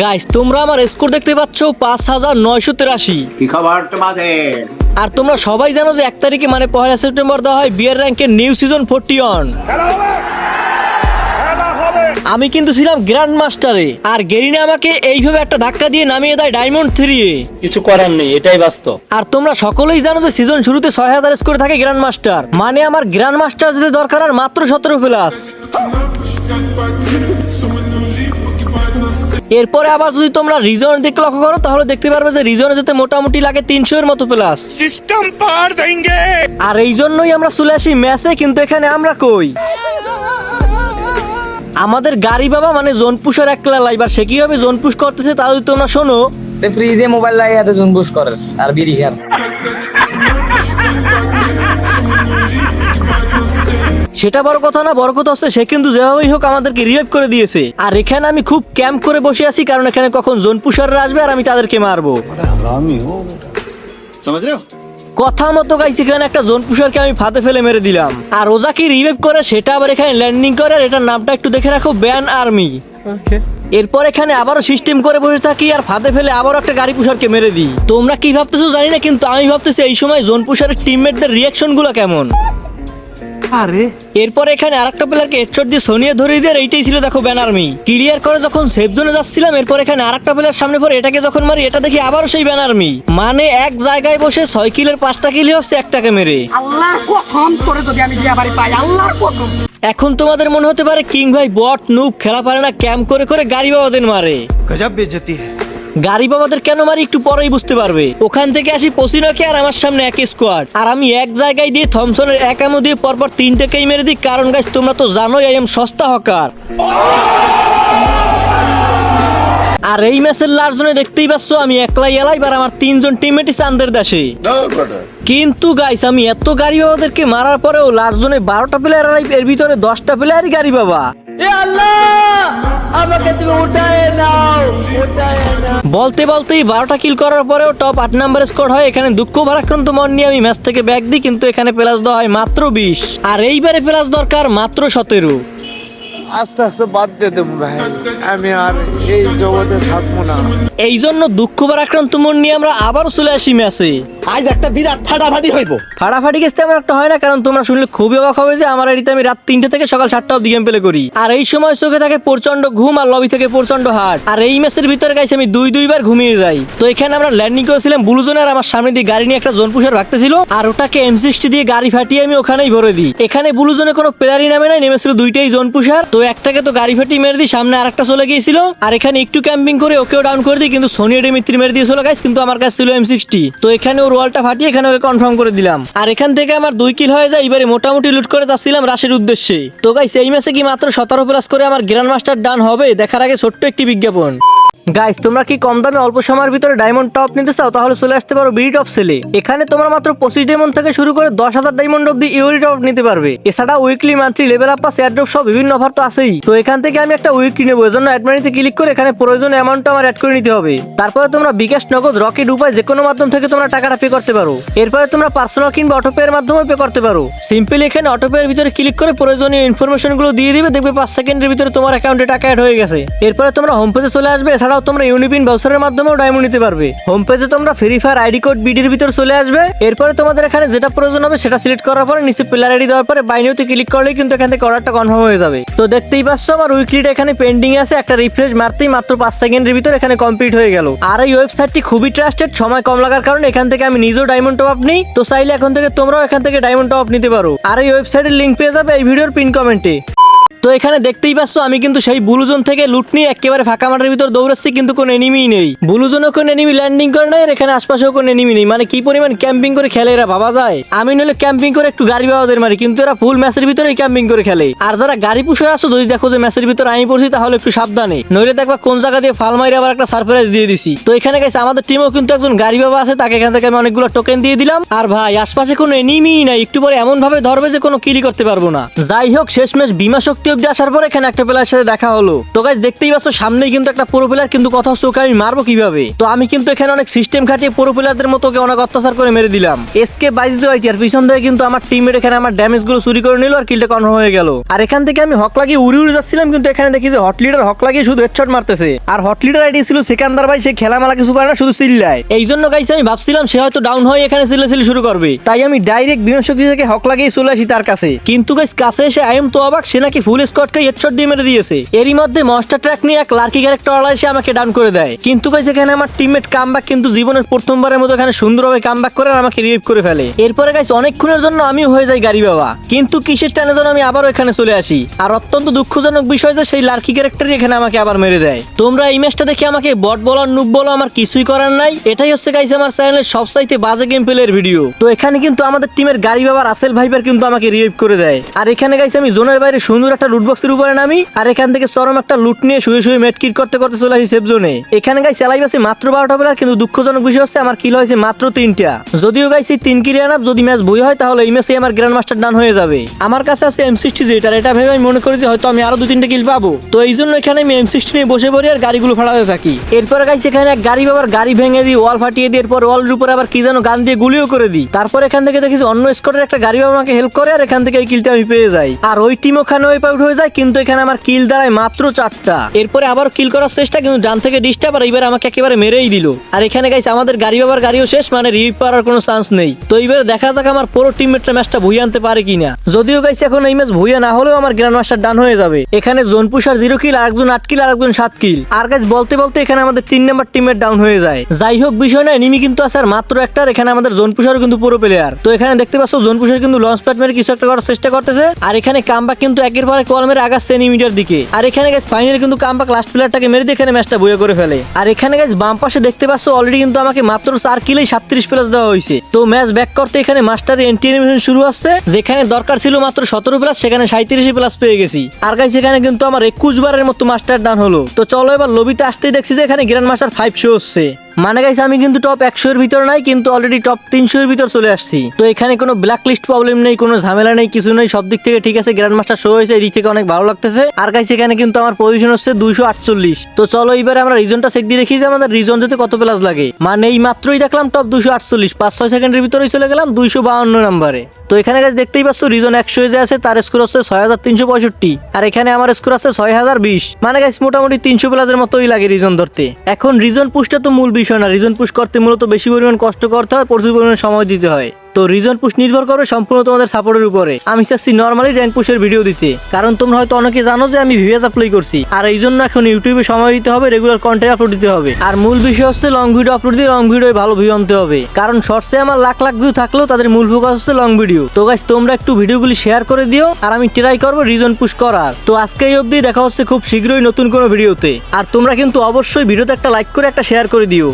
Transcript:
Guys তোমরা আমার score দেখতে পাচ্ছ পাঁচ হাজার নয়শো তেরাশি। কি খবর তোমাদের? আর তোমরা সবাই জানো যে এক তারিখে মানে পয়লা সেপ্টেম্বর দেওয়া হয় বিয়ার র্যাঙ্কের নিউ সিজন ফোরটি অন আমি কিন্তু ছিলাম গ্র্যান্ড মাস্টারে আর গেরিনা আমাকে এইভাবে একটা ধাক্কা দিয়ে নামিয়ে দেয় ডায়মন্ড থ্রি কিছু করার নেই এটাই বাস্তব। আর তোমরা সকলেই জানো যে সিজন শুরুতে ছয় হাজার স্কোর থাকে গ্র্যান্ড মাস্টার মানে আমার গ্র্যান্ড মাস্টার যেতে দরকার আর মাত্র সতেরো প্লাস এরপরে আবার যদি তোমরা রিজন দিকে লক্ষ্য করো তাহলে দেখতে পারবে যে রিজনে যেতে মোটামুটি লাগে তিনশো এর মতো প্লাস সিস্টেম পার দেঙ্গে। আর এই জন্যই আমরা চলে আসি ম্যাচে কিন্তু এখানে আমরা কই? আমাদের গাড়ি বাবা মানে জোন পুষের একলা লাইবার সে কি জোন পুশ করতেছে তাও যদি তোমরা শোনো। ফ্রিজে মোবাইল লাগিয়ে জোন পুশ করে আর বিড়ি খান। সেটা বড় কথা না বড় কথা হচ্ছে সে কিন্তু যেভাবেই হোক আমাদেরকে রিভাইভ করে দিয়েছে। আর এখানে আমি খুব ক্যাম্প করে বসে আছি কারণ এখানে কখন জোন পুষাররা আসবে আর আমি তাদেরকে মারবো। কথা মতো গাইছি এখানে একটা জোন পুষারকে আমি ফাঁদে ফেলে মেরে দিলাম। আর ওজাকে রিভাইভ করে সেটা আবার এখানে ল্যান্ডিং করে আর এটার নামটা একটু দেখে রাখো ব্যান আর্মি এরপর এখানে আবারও সিস্টেম করে বসে থাকি আর ফাঁদে ফেলে আবারও একটা গাড়ি পুষারকে মেরে দিই। তোমরা কি ভাবতেছো জানি না কিন্তু আমি ভাবতেছি এই সময় জোন পুষারের টিমমেটদের রিয়াকশনগুলো কেমন? আরে। এরপর এখানে আরেকটা প্লেয়ারকে হেডশট দিয়ে সোনিয়া ধরিয়ে দেয় এইটাই ছিল দেখো ব্যানারমি ক্লিয়ার করে যখন সেফ জোনে যাচ্ছিলাম এরপর এখানে আরেকটা প্লেয়ার সামনে পরে এটাকে যখন মারি এটা দেখি আবারও সেই ব্যানারমি মানে এক জায়গায় বসে ছয় কিলের পাঁচটা কিলি হচ্ছে একটাকে মেরে। আল্লাহর কসম করে যদি আমি বিয়াবাড়ি পাই আল্লাহর কসম। এখন তোমাদের মনে হতে পারে কিং ভাই বট নুপ খেলা পারে না ক্যাম্প করে করে গাড়ি বাবাদের মারে। গজব বেজতি হ্যায় গাড়ি বাবাদের কেন মারি একটু পরেই বুঝতে পারবে। ওখান থেকে আসি পসিনাকে আর আমার সামনে এক স্কোয়াড আর আমি এক জায়গায় দিয়ে থমসনের এক আমো দিয়ে পরপর তিনটেকেই মেরে দিই কারণ গাছ তোমরা তো জানোই আই এম সস্তা হকার আর এই ম্যাচের লাস্ট জনে দেখতেই পাচ্ছ আমি একলাই এলাই আর আমার তিনজন টিমমেটই চান্দের দেশে কিন্তু গাইস আমি এত গাড়ি বাবাদেরকে মারার পরেও লাস্ট জনে বারোটা প্লেয়ার এর ভিতরে দশটা প্লেয়ারই গাড়ি বাবা। বলতে বলতেই বারোটা কিল করার পরেও টপ আট নাম্বার স্কোর হয়। এখানে দুঃখ ভারাক্রান্ত মন নিয়ে আমি ম্যাচ থেকে ব্যাক দিই কিন্তু এখানে প্লাস দেওয়া হয় মাত্র বিশ। আর এইবারে প্লাস দরকার মাত্র সতেরো। আস্তে আস্তে বাদ দিয়ে দেবো ভাই। আমি আর এই জগতে থাকব না। এই জন্য দুঃখ ভারাক্রান্ত মন নিয়ে আমরা আবারও চলে আসি ম্যাচে আজ একটা বিরাট ফাটাফাটি হইব। ফাটাফাটি একটা হয় না, কারণ তোমরা শুনলে খুবই অবাক হবে যে আমার আমি রাত তিনটে থেকে সকাল সাতটা অব্দি গেম প্লে করি। আর এই সময় চোখে থাকে প্রচণ্ড ঘুম আর লবি থেকে প্রচণ্ড আর এই ম্যাচের ভিতরে গাইছে আমি দুই দুইবার ঘুমিয়ে যাই। তো এখানে আমরা ল্যান্ডিং করেছিলাম আর আমার সামনে দিয়ে গাড়ি নিয়ে একটা জোন পুষার ভাগতেছিল আর ওটাকে এম সিক্সটি দিয়ে গাড়ি ফাটিয়ে আমি ওখানেই ভরে দিই। এখানে ব্লু কোনো প্লেয়ারই নামে নাই, নেমেছিল দুইটাই জোন পুষার তো একটাকে তো গাড়ি ফাটিয়ে মেরে দিই, সামনে আরেকটা চলে গিয়েছিল। আর এখানে একটু ক্যাম্পিং করে ওকেও ডাউন করে দিই, কিন্তু সোনি এডে মিত্রি মেরে দিয়েছিল গাইস কিন্তু আমার কাছে ছিল এম সিক্সটি তো এখানে ওর ওয়ালটা ফাটিয়ে এখানে ওকে কনফার্ম করে দিলাম। আর এখান থেকে আমার দুই কিল হয়ে যায়, এবারে মোটামুটি লুট করে যাচ্ছিলাম রাশের উদ্দেশ্যে। তো গাইস সেই ম্যাচে কি মাত্র সতেরো প্লাস করে আমার গ্র্যান্ড মাস্টার ডান হবে, দেখার আগে ছোট্ট একটি বিজ্ঞাপন। গাইস তোমরা কি কম দামে অল্প সময়ের ভিতরে ডায়মন্ড টপ নিতে চাও? তাহলে চলে আসতে পারো বিডি টপ সেলে এখানে তোমরা মাত্র পঁচিশ ডায়মন্ড থেকে শুরু করে দশ হাজার ডায়মন্ড অব্দি ইউরি টপ নিতে পারবে। এছাড়া weekly monthly level up pass airdrop সব বিভিন্ন অফার তো আছেই। তো এখান থেকে আমি একটা উইকলি নেব, এজন্য অ্যাডমানিতে ক্লিক করে এখানে প্রয়োজনীয় অ্যামাউন্ট আমার অ্যাড করে নিতে হবে। তারপরে তোমরা বিকাশ নগদ রকেট উপায় যে কোনো মাধ্যম থেকে তোমরা টাকাটা পে করতে পারো। এরপরে তোমরা পার্সোনাল কিংবা অটো পের মাধ্যমে পে করতে পারো। সিম্পলি এখানে অটো পের ভিতরে ক্লিক করে প্রয়োজনীয় ইনফরমেশনগুলো দিয়ে দিবে, দেখবে পাঁচ সেকেন্ডের ভিতরে তোমার অ্যাকাউন্টে টাকা অ্যাড হয়ে গেছে। এরপরে তোমরা হোম পেজে চলে আসবে এছাড়াও তোমরা ইউনিপিন ব্রাউজারের মাধ্যমেও ডায়মন্ড নিতে পারবে। হোম পেজে তোমরা ফ্রি ফায়ার আইডি কোড বিডির ভিতর চলে আসবে। এরপরে তোমাদের এখানে যেটা প্রয়োজন হবে সেটা সিলেক্ট করার পরে নিচে প্লেয়ার আইডি দেওয়ার পরে বাইনিউতে ক্লিক করলেই কিন্তু এখান থেকে অর্ডারটা কনফার্ম হয়ে যাবে। তো দেখতেই পাচ্ছ আমার উইকলিটা এখানে পেন্ডিং আছে, একটা রিফ্রেশ মারতেই মাত্র পাঁচ সেকেন্ডের ভিতর এখানে কমপ্লিট হয়ে গেল। আর এই ওয়েবসাইটটি খুবই ট্রাস্টেড সময় কম লাগার কারণে এখান থেকে আমি নিজেও ডায়মন্ড টপ আপ নিই। তো চাইলে এখন থেকে তোমরাও এখান থেকে ডায়মন্ড টপ আপ নিতে পারো। আর এই ওয়েবসাইটের লিঙ্ক পেয়ে যাবে এই ভিডিওর পিন কমেন্টে তো এখানে দেখতেই পাচ্ছ, আমি কিন্তু সেই বুলুজন থেকে লুট নিয়ে একেবারে ফাঁকা মাঠের ভিতর দৌড়াচ্ছি, কিন্তু কোনো এনিমি নেই। বুলুজনও কোনো এনিমি ল্যান্ডিং করে নাই এখানে আশপাশেও কোনো এনিমি নেই। মানে কি পরিমাণ ক্যাম্পিং করে খেলে এরা, ভাবা যায়? আমি নইলে ক্যাম্পিং করে একটু গাড়ি বাবাদের মারি, কিন্তু এরা ফুল ম্যাচের ভিতরে ক্যাম্পিং করে খেলে। আর যারা গাড়ি পুষে আসো, যদি দেখো যে ম্যাচের ভিতরে আমি পড়ছি, তাহলে একটু সাবধানে। নইলে দেখবা কোন জায়গা দিয়ে ফাল মারি, আবার একটা সারপ্রাইজ দিয়ে দিছি। তো এখানে গেছে আমাদের টিমেও কিন্তু একজন গাড়ি বাবা আছে, তাকে এখান থেকে আমি অনেকগুলো টোকেন দিয়ে দিলাম। আর ভাই, আশপাশে কোনো এনিমি নাই, একটু পরে এমন ভাবে ধরবে যে কোনো কিলি করতে পারব না। যাই হোক শেষ ম্যাচ বিমা শক্তিও অব্দি আসার পর এখানে একটা প্লেয়ার সাথে দেখা হলো। তো গাইজ দেখতেই পাচ্ছ, সামনেই কিন্তু একটা পুরো প্লেয়ার কিন্তু কথা হচ্ছে ওকে আমি মারবো কীভাবে? তো আমি কিন্তু এখানে অনেক সিস্টেম খাটিয়ে পুরো প্লেয়ারদের মতো ওকে অনেক অত্যাচার করে মেরে দিলাম। এসকে বাইশ দিয়ে আর পিছন থেকে কিন্তু আমার টিমের এখানে আমার ড্যামেজগুলো চুরি করে নিল আর কিলটা কনফার্ম হয়ে গেল। আর এখান থেকে আমি হক লাগিয়ে উড়ি উড়ে যাচ্ছিলাম, কিন্তু এখানে দেখি যে হট লিডার হক লাগিয়ে শুধু হেডশট মারতেছে। আর হট লিডার আইডি ছিল সেকান্দার ভাই, সে খেলা মেলা কিছু পারে না, শুধু চিল্লায়। এই জন্য গাইছে আমি ভাবছিলাম সে হয়তো ডাউন হয়ে এখানে চিল্লাচিল্লি শুরু করবে। তাই আমি ডাইরেক্ট বিমান শক্তি থেকে হক লাগিয়ে চলে আসি তার কাছে। কিন্তু গাইস কাছে এসে আই এম তো অবাক, সে নাকি ফুল স্কটকে হেডশট দিয়ে মেরে দিয়েছে। এরই মধ্যে মনস্টার ট্র্যাক নিয়ে এক লার্কি এসে আমাকে ডাউন করে দেয়। কিন্তু গাইস এখানে আমার টিমমেট কামব্যাক কিন্তু জীবনের প্রথমবারের মতো এখানে সুন্দরভাবে কামব্যাক করে আমাকে রিলিভ করে ফেলে। এরপরে অনেকক্ষণের জন্য আমিও হয়ে যাই গাড়ি বাবা। কিন্তু কিসের টানে যেন আমি আবারও এখানে চলে আসি। আর অত্যন্ত দুঃখজনক বিষয় যে সেই লার্কি ক্যারেক্টারই এখানে আমাকে আবার মেরে দেয়। তোমরা এই ম্যাচটা দেখে আমাকে বট বলো নুব বলো আমার কিছুই করার নাই। এটাই হচ্ছে গাইস আমার চ্যানেলের সবসাইতে বাজে গেম প্লের ভিডিও তো এখানে কিন্তু আমাদের টিমের গাড়ি বাবার আসেল ভাইবার কিন্তু আমাকে রিলিভ করে দেয়। আর এখানে গাইস আমি জোনের বাইরে সুন্দর একটা লুট বক্সের উপরে নামি, আর এখান থেকে চরম একটা লুট নিয়ে শুয়ে শুয়ে মেট কিট করতে করতে চলে আসি সেফ জোনে এখানে গাইস চালাই আছে মাত্র বারোটা প্লেয়ার কিন্তু দুঃখজনক বিষয় হচ্ছে আমার কিল হয়েছে মাত্র তিনটা। যদিও গাইস এই তিন কিল আনাপ যদি ম্যাচ বই হয়, তাহলে এই ম্যাচে আমার গ্র্যান্ড মাস্টার ডান হয়ে যাবে। আমার কাছে আছে এম সিক্সটি আর এটা ভেবে আমি মনে করি যে হয়তো আমি আরও দু তিনটা কিল পাবো। তো এই জন্য এখানে আমি এম সিক্সটি নিয়ে বসে পড়ি আর গাড়িগুলো ফাটাতে থাকি। এরপরে গাইস এখানে এক গাড়ি বাবার গাড়ি ভেঙে দিই ওয়াল ফাটিয়ে দিই, এরপর ওয়ালের উপরে আবার কি যেন গান দিয়ে গুলিও করে দিই। তারপর এখান থেকে দেখি অন্য স্কোরের একটা গাড়ি বাবা আমাকে হেল্প করে, আর এখান থেকে এই কিলটা আমি পেয়ে যাই। আর ওই টিম ওখানে ওই পাউট হয়ে যায়, কিন্তু এখানে আমার কিল দাঁড়ায় মাত্র চারটা। এরপরে আবার কিল করার চেষ্টা, কিন্তু ডান থেকে ডিস্টার্ব আর এইবার আমাকে একেবারে মেরেই দিল। আর এখানে গাইস আমাদের গাড়ি বাবার গাড়িও শেষ মানে রিভিভ পাওয়ার কোনো চান্স নেই। তো এইবার দেখা যাক আমার পুরো টিমমেটরা ম্যাচটা ভুই আনতে পারে কিনা। যদিও গাইস এখন এই ম্যাচ ভুইয়া না হলেও আমার গ্র্যান্ড মাস্টার ডান হয়ে যাবে। এখানে জোন পুষার জিরো কিল আর একজন আট কিল আর একজন সাত কিল আর গাইস বলতে বলতে এখানে আমাদের তিন নাম্বার টিমের ডাউন হয়ে যায়। যাই হোক, বিষয় না এনিমি কিন্তু আছে আর মাত্র একটা এখানে আমাদের জোন পুষারও কিন্তু পুরো প্লেয়ার তো এখানে দেখতে পাচ্ছ জোন পুষার কিন্তু লঞ্চ প্যাড মেরে কিছু একটা করার চেষ্টা করতেছে। আর এখানে কামবাক কিন্তু একের পরে কল মেরে আগাচ্ছে এনিমিটার দিকে। আর এখানে গাইস ফাইনালি কিন্তু কামবাক লাস্ট প্লেয়ারটাকে মেরে দিয়ে এখানে ম্যাচটা বইয়া করে ফেলে। আর এখানে গাইস বাম পাশে দেখতে পাচ্ছ অলরেডি কিন্তু আমাকে মাত্র চার কিলেই সাতত্রিশ প্লাস দেওয়া হয়েছে। তো ম্যাচ ব্যাক করতে এখানে মাস্টার এন্টি এনিমেশন শুরু হচ্ছে, যেখানে দরকার ছিল মাত্র সতেরো প্লাস সেখানে সাঁত্রিশ প্লাস পেয়ে গেছি। আর গাইস এখানে কিন্তু আমার একুশ বারের মতো মাস্টার ডান হলো। তো চলো এবার লবিতে আসতেই দেখছি যে এখানে গ্র্যান্ড মাস্টার ফাইভ শো হচ্ছে। মানে গাইস আমি কিন্তু টপ একশো এর ভিতর নাই, কিন্তু অলরেডি টপ তিনশো এর ভিতর চলে আসছি। তো এখানে কোনো ব্ল্যাক লিস্ট প্রবলেম নেই, কোনো ঝামেলা নেই, কিছু নেই, সব দিক থেকে ঠিক আছে গ্র্যান্ড মাস্টার শো হয়েছে, এদিক থেকে অনেক ভালো লাগতেছে। আর গাইস এখানে কিন্তু আমার পজিশন হচ্ছে দুইশো আটচল্লিশ। তো চলো এবারে আমরা রিজনটা চেক দিয়ে দেখি যে আমাদের রিজন যেতে কত প্লাস লাগে। মানে এই মাত্রই দেখলাম টপ দুইশো আটচল্লিশ, পাঁচ, ছয় সেকেন্ডের ভিতরেই চলে গেলাম দুইশো বাউন্ন নাম্বারে তো এখানে গাছ দেখতেই পাচ্ছ রিজন একশো যে আছে, তার স্কোর হচ্ছে ছয় হাজার তিনশো পঁয়ষট্টি, আর এখানে আমার স্কোর আছে ছয় হাজার বিশ। মানে গাছ মোটামুটি তিনশো প্লাসের মতোই লাগে রিজন ধরতে। এখন রিজন পুশটা তো মূল বিষয় না রিজন পুশ করতে মূলত বেশি পরিমাণ কষ্ট করতে হয়, প্রচুর পরিমাণ সময় দিতে হয়। তো রিজন পুশ নির্ভর করে সম্পূর্ণ তোমাদের সাপোর্টের উপরে। আমি চাচ্ছি নর্মালি র্যাঙ্ক পুশের ভিডিও দিতে। কারণ তোমরা হয়তো অনেকে জানো যে আমি ভিভিএস আপলোড করছি। আর এই জন্য এখন ইউটিউবে সময় দিতে হবে রেগুলার কন্টেন্ট আপলোড দিতে হবে। আর মূল বিষয় হচ্ছে লং ভিডিও আপলোড দিয়ে লং ভিডিও ভালো ভিউ আনতে হবে। কারণ শর্টসে আমার লাখ লাখ ভিউ থাকলেও তাদের মূল ফোকাস হচ্ছে লং ভিডিও তো গাইস তোমরা একটু ভিডিওগুলি শেয়ার করে দিও, আর আমি ট্রাই করব রিজন পুশ করার। তো আজকে এই অবধি দেখা হচ্ছে খুব শীঘ্রই নতুন কোনো ভিডিওতে আর তোমরা কিন্তু অবশ্যই ভিডিওতে একটা লাইক করে একটা শেয়ার করে দিও।